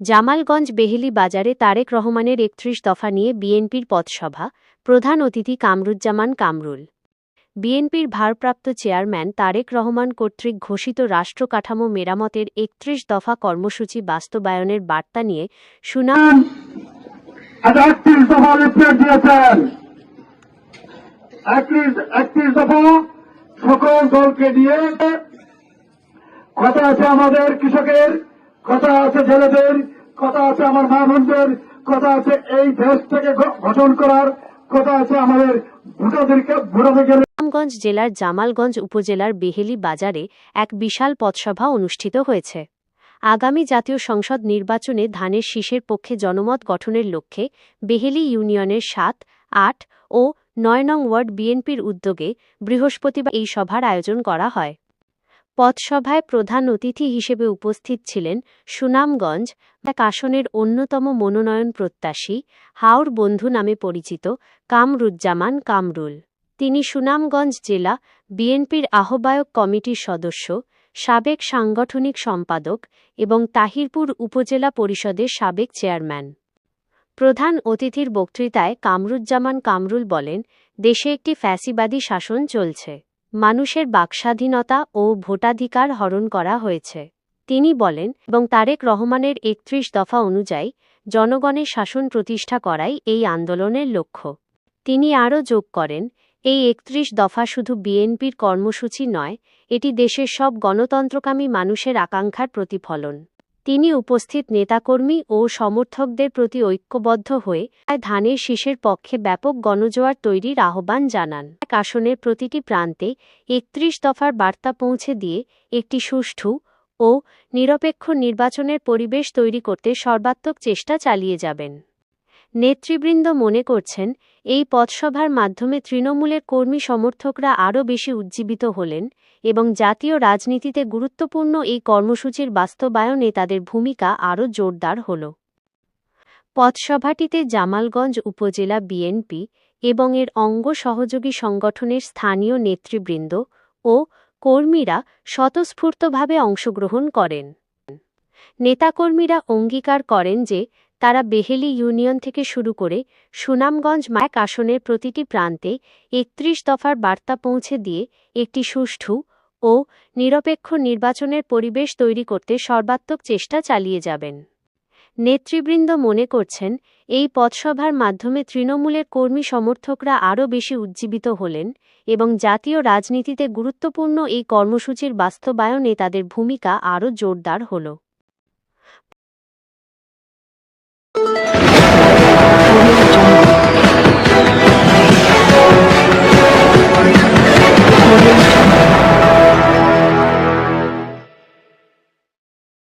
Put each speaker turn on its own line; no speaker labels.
জামালগঞ্জ বেহেলি বাজারে তারেক রহমানের একত্রিশ দফা নিয়ে বিএনপির পথসভা, প্রধান অতিথি কামরুজ্জামান কামরুল। বিএনপির ভারপ্রাপ্ত চেয়ারম্যান তারেক রহমান কর্তৃক ঘোষিত রাষ্ট্র কাঠামো মেরামতের একত্রিশ দফা কর্মসূচি বাস্তবায়নের বার্তা নিয়ে সুনাম
সকল দলকে দিয়ে কথা আছে আমাদের কৃষকের কথা আছে ছেলেদের, কথা আছে আমার মা বোনদের, কথা আছে এই দেশ থেকে গঠন করার, কথা আছে আমাদের ভোটাদেরকে ভোটাদেরকে
সুনামগঞ্জ জেলার জামালগঞ্জ উপজেলার বেহেলি বাজারে এক বিশাল পথসভা অনুষ্ঠিত হয়েছে। আগামী জাতীয় সংসদ নির্বাচনে ধানের শীষের পক্ষে জনমত গঠনের লক্ষ্যে বেহেলি ইউনিয়নের সাত, আট ও নয় নং ওয়ার্ড বিএনপির উদ্যোগে বৃহস্পতিবার এই সভার আয়োজন করা হয়। পথসভায় প্রধান অতিথি হিসেবে উপস্থিত ছিলেন সুনামগঞ্জ এক আসনের অন্যতম মনোনয়ন প্রত্যাশী হাওড় বন্ধু নামে পরিচিত কামরুজ্জামান কামরুল। তিনি সুনামগঞ্জ জেলা বিএনপির আহ্বায়ক কমিটির সদস্য, সাবেক সাংগঠনিক সম্পাদক এবং তাহিরপুর উপজেলা পরিষদের সাবেক চেয়ারম্যান। প্রধান অতিথির বক্তৃতায় কামরুজ্জামান কামরুল বলেন, দেশে একটি ফ্যাসিবাদী শাসন চলছে। মানুষের বাকস্বাধীনতা ও ভোটাধিকার হরণ করা হয়েছে। তিনি বলেন, এবং তারেক রহমানের একত্রিশ দফা অনুযায়ী জনগণের শাসন প্রতিষ্ঠা করাই এই আন্দোলনের লক্ষ্য। তিনি আরও যোগ করেন, এই একত্রিশ দফা শুধু বিএনপির কর্মসূচি নয়, এটি দেশের সব গণতন্ত্রকামী মানুষের আকাঙ্ক্ষার প্রতিফলন। তিনি উপস্থিত নেতাকর্মী ও সমর্থকদের প্রতি ঐক্যবদ্ধ হয়ে ধানের শীষের পক্ষে ব্যাপক গণজোয়ার তৈরির আহ্বান জানান। এক আসনের প্রতিটি প্রান্তে একত্রিশ দফার বার্তা পৌঁছে দিয়ে একটি সুষ্ঠু ও নিরপেক্ষ নির্বাচনের পরিবেশ তৈরি করতে সর্বাত্মক চেষ্টা চালিয়ে যাবেন। নেতৃবৃন্দ মনে করছেন, এই পথসভার মাধ্যমে তৃণমূলের কর্মী সমর্থকরা আরও বেশি উজ্জীবিত হলেন এবং জাতীয় রাজনীতিতে গুরুত্বপূর্ণ এই কর্মসূচির বাস্তবায়নে তাদের ভূমিকা আরও জোরদার হল। পথসভাটিতে জামালগঞ্জ উপজেলা বিএনপি এবং এর অঙ্গ সহযোগী সংগঠনের স্থানীয় নেতৃবৃন্দ ও কর্মীরা স্বতঃস্ফূর্তভাবে অংশগ্রহণ করেন। নেতাকর্মীরা অঙ্গীকার করেন যে তারা বেহেলি ইউনিয়ন থেকে শুরু করে সুনামগঞ্জ এক আসনের প্রতিটি প্রান্তে একত্রিশ দফার বার্তা পৌঁছে দিয়ে একটি সুষ্ঠু ও নিরপেক্ষ নির্বাচনের পরিবেশ তৈরি করতে সর্বাত্মক চেষ্টা চালিয়ে যাবেন। নেতৃবৃন্দ মনে করছেন, এই পথসভার মাধ্যমে তৃণমূলের কর্মী সমর্থকরা আরও বেশি উজ্জীবিত হলেন এবং জাতীয় রাজনীতিতে গুরুত্বপূর্ণ এই কর্মসূচির বাস্তবায়নে তাদের ভূমিকা আরও জোরদার হল।